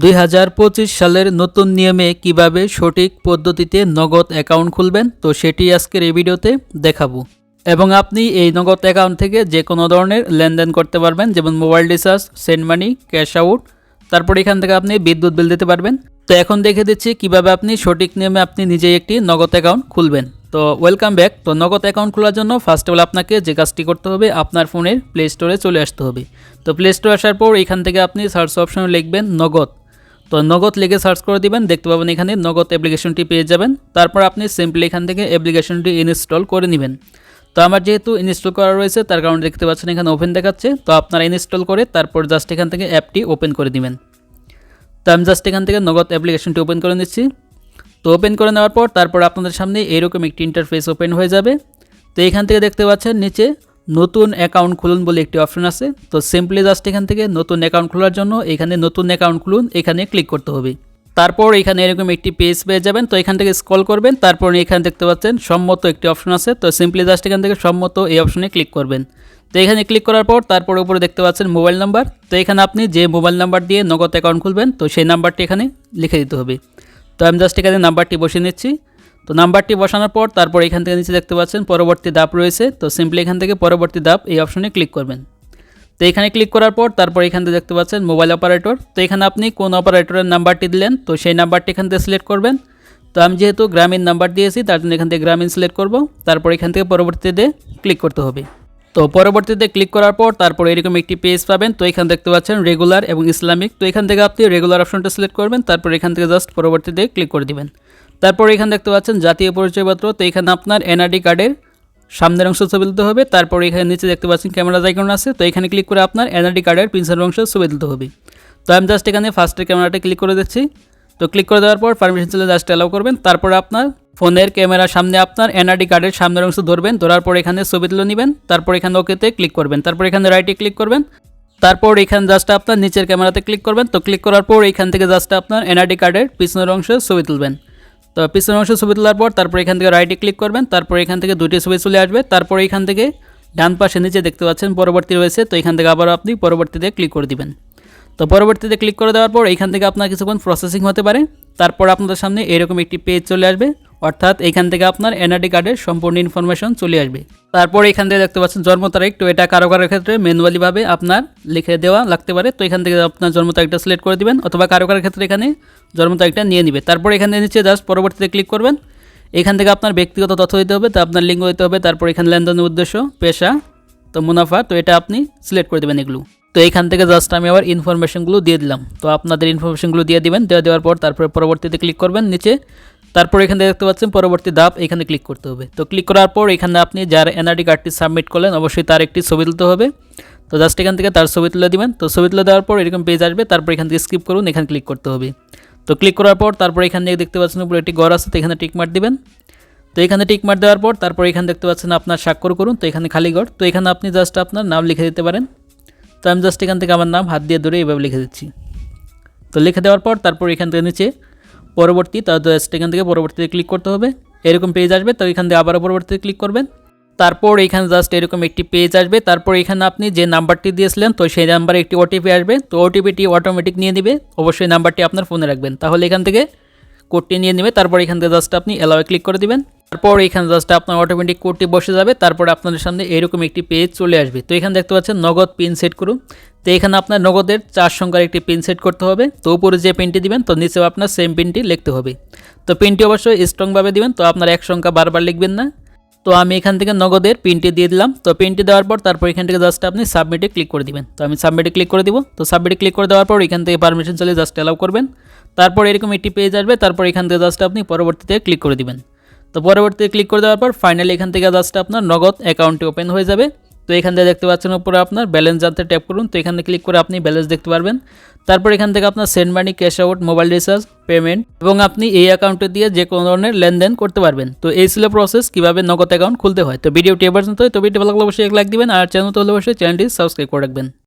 দুই হাজার পঁচিশ সালের নতুন নিয়মে কীভাবে সঠিক পদ্ধতিতে নগদ অ্যাকাউন্ট খুলবেন, তো সেটি আজকের এই ভিডিওতে দেখাবো। এবং আপনি এই নগদ অ্যাকাউন্ট থেকে যে কোনো ধরনের লেনদেন করতে পারবেন, যেমন mobile recharge, send money, cash out, তারপর এখান থেকে আপনি বিদ্যুৎ বিল দিতে পারবেন। তো এখন দেখে দিচ্ছি কীভাবে আপনি সঠিক নিয়মে আপনি নিজেই একটি নগদ অ্যাকাউন্ট খুলবেন। তো ওয়েলকাম ব্যাক। তো নগদ অ্যাকাউন্ট খোলার জন্য ফার্স্ট অফ অল আপনাকে যে কাজটি করতে হবে, আপনার ফোনের প্লে স্টোরে চলে আসতে হবে। তো প্লে স্টোরে আসার পর এখান থেকে আপনি সার্চ অপশনে লিখবেন নগদ। তো নগদ লিখে সার্চ করে দিবেন, দেখতে পাবেন এখানে নগদ অ্যাপ্লিকেশনটি পেয়ে যাবেন। তারপর আপনি সিম্পলি এখান থেকে অ্যাপ্লিকেশনটি ইনস্টল করে নেবেন। তো আমার যেহেতু ইনস্টল করা রয়েছে, তার কারণে দেখতে পাচ্ছেন এখানে ওপেন দেখাচ্ছে। তো আপনারা ইনস্টল করে তারপর জাস্ট এখান থেকে অ্যাপটি ওপেন করে দিবেন। তো আমি জাস্ট এখান থেকে নগদ অ্যাপ্লিকেশনটি ওপেন করে নিচ্ছি। তো ওপেন করে নেওয়ার পর তারপর আপনাদের সামনে এরকম একটি ইন্টারফেস ওপেন হয়ে যাবে। তো এখান থেকে দেখতে পাচ্ছেন নিচে নতুন অ্যাকাউন্ট খুলুন বলে একটি অপশন আছে। তো সিম্পলি জাস্ট এখান থেকে নতুন অ্যাকাউন্ট খোলার জন্য এখানে নতুন অ্যাকাউন্ট খুলুন, এখানে ক্লিক করতে হবে। তারপর এখানে এরকম একটি পেজ পেয়ে যাবেন, তো এখান থেকে স্ক্রল করবেন, তারপর এখানে দেখতে পাচ্ছেন সম্মত একটি অপশন আছে। তো সিম্পলি জাস্ট এখান থেকে সম্মত এই অপশনে ক্লিক করবেন। তো এখানে ক্লিক করার পর তারপর উপরে দেখতে পাচ্ছেন মোবাইল নাম্বার তো এখানে আপনি যে মোবাইল নাম্বার দিয়ে নগদ অ্যাকাউন্ট খুলবেন, তো সেই নাম্বারটি এখানে লিখে দিতে হবে। তো আমি জাস্ট এখানে নাম্বারটি বসিয়ে নিচ্ছি। তো নাম্বারটি বসানোর পর তারপর এখান থেকে নিচে দেখতে পাচ্ছেন, পরবর্তী ধাপ রয়েছে। তো সিম্পলি এখান থেকে পরবর্তী ধাপ এই অপশনে ক্লিক করবেন। তো এখানে ক্লিক করার পর তারপর এখান থেকে দেখতে পাচ্ছেন মোবাইল অপারেটর তো এখানে আপনি কোন অপারেটরের নাম্বারটি দিলেন, তো সেই নাম্বারটি এখান থেকে সিলেক্ট করবেন। তো আমি যেহেতু গ্রামীণ নাম্বার দিয়েছি, তার জন্য এখান থেকে গ্রামীণ সিলেক্ট করব। তারপর এখান থেকে পরবর্তীতে ক্লিক করতে হবে। তো পরবর্তীতে ক্লিক করার পর তারপর এরকম একটি পেজ পাবেন, তো এখানে দেখতে পাচ্ছেন রেগুলার এবং ইসলামিক। তো এখান থেকে আপনি রেগুলার অপশনটা সিলেক্ট করবেন, তারপর এখান থেকে জাস্ট পরবর্তীতে ক্লিক করে দিবেন। তারপর এখানে দেখতে পাচ্ছেন জাতীয় পরিচয়পত্র। তো এখানে আপনার এনআরডি কার্ডের সামনের অংশ ছবি তুলতে হবে। তারপর এখানে নিচে দেখতে পাচ্ছেন ক্যামেরা আইকন আছে। তো এখানে ক্লিক করে আপনার এনআরডি কার্ডের পিছনের অংশ ছবি তুলতে হবে। তো আমি জাস্ট এখানে ফার্স্টের ক্যামেরাটা ক্লিক করে দিচ্ছি। তো ক্লিক করে দেওয়ার পর পারমিশন চলে জাস্ট অ্যালাউ করবেন। তারপর আপনার ফোনের ক্যামেরার সামনে আপনার এনআরডি কার্ডের সামনের অংশ ধরবেন। ধরার পর এখানে ছবি তুলে নেবেন। তারপর এখানে ওকেতে ক্লিক করবেন। তারপর এখানে রাইটে ক্লিক করবেন। তারপর এখানে জাস্ট আপনার নিচের ক্যামেরাতে ক্লিক করবেন। তো ক্লিক করার পর এখান থেকে জাস্ট আপনার এনআরডি কার্ডের পিছনের অংশ ছবি তুলবেন। তো পিছনের অংশ ছবি তোলার পর তারপর এখান থেকে রাইটে ক্লিক করবেন, তারপর এখান থেকে দুটি ছবি চলে আসবে, তারপর এখান থেকে ডান পাশে নিচে দেখতে পাচ্ছেন পরবর্তী রয়েছে, তো এখান থেকে আবার আপনি পরবর্তীতে ক্লিক করে দিবেন। তো পরবর্তীতে ক্লিক করে দেওয়ার পর এখান থেকে আপনার কিছুক্ষণ প্রসেসিং হতে পারে, তারপর আপনাদের সামনে এরকম একটি পেজ চলে আসবে অর্থাৎ এখান থেকে আপনার এনআরডি কার্ডের সম্পূর্ণ ইনফরমেশন চলে আসবে। তারপর এখান থেকে দেখতে পাচ্ছেন জন্ম তারিখ, তো এটা কারও কারোর ক্ষেত্রে ম্যানুয়ালিভাবে আপনার লিখে দেওয়া লাগতে পারে। তো এখান থেকে আপনার জন্ম তারিখটা সিলেক্ট করে দিবেন, অথবা কারও কারোর ক্ষেত্রে এখানে জন্ম তারিখটা নিয়ে নেবে। তারপর এখানে নিচে জাস্ট পরবর্তীতে ক্লিক করবেন। এখান থেকে আপনার ব্যক্তিগত তথ্য দিতে হবে, তো আপনার লিঙ্গ দিতে হবে, তারপর এখানে লেনদেনের উদ্দেশ্য, পেশা, তো মুনাফা, তো এটা আপনি সিলেক্ট করে দেবেন এগুলো। তো এখান থেকে জাস্ট আমি আবার ইনফরমেশনগুলো দিয়ে দিলাম। তো আপনাদের ইনফরমেশনগুলো দিয়ে দিবেন দেওয়া দেওয়ার পর তারপরে পরবর্তীতে ক্লিক করবেন, নিচে তারপর এখানে দেখতে পাচ্ছেন পরবর্তী ধাপ, এখানে ক্লিক করতে হবে। তো ক্লিক করার পর এখানে আপনি যার এনআরডি কার্ডটি সাবমিট করলেন, অবশ্যই তার একটি ছবি তুলতে হবে। তো জাস্ট এখান থেকে তার ছবি তুলে দিবেন। তো ছবি তুলে দেওয়ার পর এরকম পেজ আসবে, তারপর এখান থেকে স্কিপ করুন, এখানে ক্লিক করতে হবে। তো ক্লিক করার পর তারপর এখান দেখতে পাচ্ছেন উপরে একটি ঘর আছে, তো এখানে টিক মার দিবেন। তো এখানে টিক মার দেওয়ার পর তারপর এখানে দেখতে পাচ্ছেন আপনার স্বাক্ষর করুন, তো এখানে খালি ঘর তো এখানে আপনি জাস্ট আপনার নাম লিখে দিতে পারেন। তো আমি জাস্ট এখান থেকে আমার নাম হাত দিয়ে ধরে এভাবে লিখে দিচ্ছি। তো লিখে দেওয়ার পর তারপর এখান থেকে নিচে পরবর্তী, তো এখান থেকে পরবর্তীতে ক্লিক করতে হবে। এরকম পেজ আসবে, তো এখান থেকে আবারও পরবর্তীতে ক্লিক করবেন। তারপর এখানে জাস্ট এরকম একটি পেজ আসবে। তারপর এখানে আপনি যে নাম্বারটি দিয়েছিলেন, তো সেই নাম্বারে একটি ওটিপি আসবে। তো ওটিপিটি অটোমেটিক নিয়ে নেবে। অবশ্যই নাম্বারটি আপনার ফোনে রাখবেন। তাহলে এখান থেকে কোডটি নিয়ে নেবে। তারপর এখান থেকে জাস্ট আপনি অ্যালাওয়ে ক্লিক করে দিবেন। তারপর এখানে জাস্ট আপনার অটোমেটিক কোডটি বসে যাবে, তারপর আপনাদের সামনে এরকম একটি পেজ চলে আসবে। তো এখানে দেখতে পাচ্ছেন নগদ পিন সেট করুন। তো এখানে আপনার নগদের চার সংখ্যার একটি পিন সেট করতে হবে। তো উপরে যে পিনটি দিবেন, তো নিচেও আপনার সেম পিনটি লিখতে হবে। তো পিনটি অবশ্যই স্ট্রংভাবে দিবেন, তো আপনার এক সংখ্যা বারবার লিখবেন না। তো আমি এখান থেকে নগদের পিনটি দিয়ে দিলাম। তো পিনটি দেওয়ার পর তারপর এখান থেকে জাস্ট আপনি সাবমিটে ক্লিক করে দিবেন। তো আমি সাবমিটে ক্লিক করে দিব। তো সাবমিটে ক্লিক করে দেওয়ার পর এখান থেকে পারমিশন চলে জাস্ট অ্যালাউ করবেন। তারপর এরকম একটি পেজ আসবে, তারপর এখান থেকে জাস্ট আপনি পরবর্তীতে ক্লিক করে দিবেন। তো পরবর্তীতে ক্লিক করে দেওয়ার পর ফাইনালি এখান থেকে জাস্ট আপনার নগদ অ্যাকাউন্টটি ওপেন হয়ে যাবে। তো এখান থেকে দেখতে পাচ্ছেন উপরে আপনার ব্যালেন্স জানতে ট্যাপ করুন। তো এখানে ক্লিক করে আপনি ব্যালেন্স দেখতে পারবেন। তারপর এখান থেকে আপনার send money cash out mobile recharge payment এবং আপনি এই অ্যাকাউন্টে দিয়ে যে কোনো ধরনের লেনদেন করতে পারবেন। তো এই ছিল প্রসেস কীভাবে নগদ অ্যাকাউন্ট খুলতে হয়। তো ভিডিওটি এবার তো ভিডিও ভালো লাগলে অবশ্যই এক লাইক দিবেন। আর চ্যানেল তো হলে অবশ্যই চ্যানেলটি সাবস্ক্রাইব করে রাখবেন।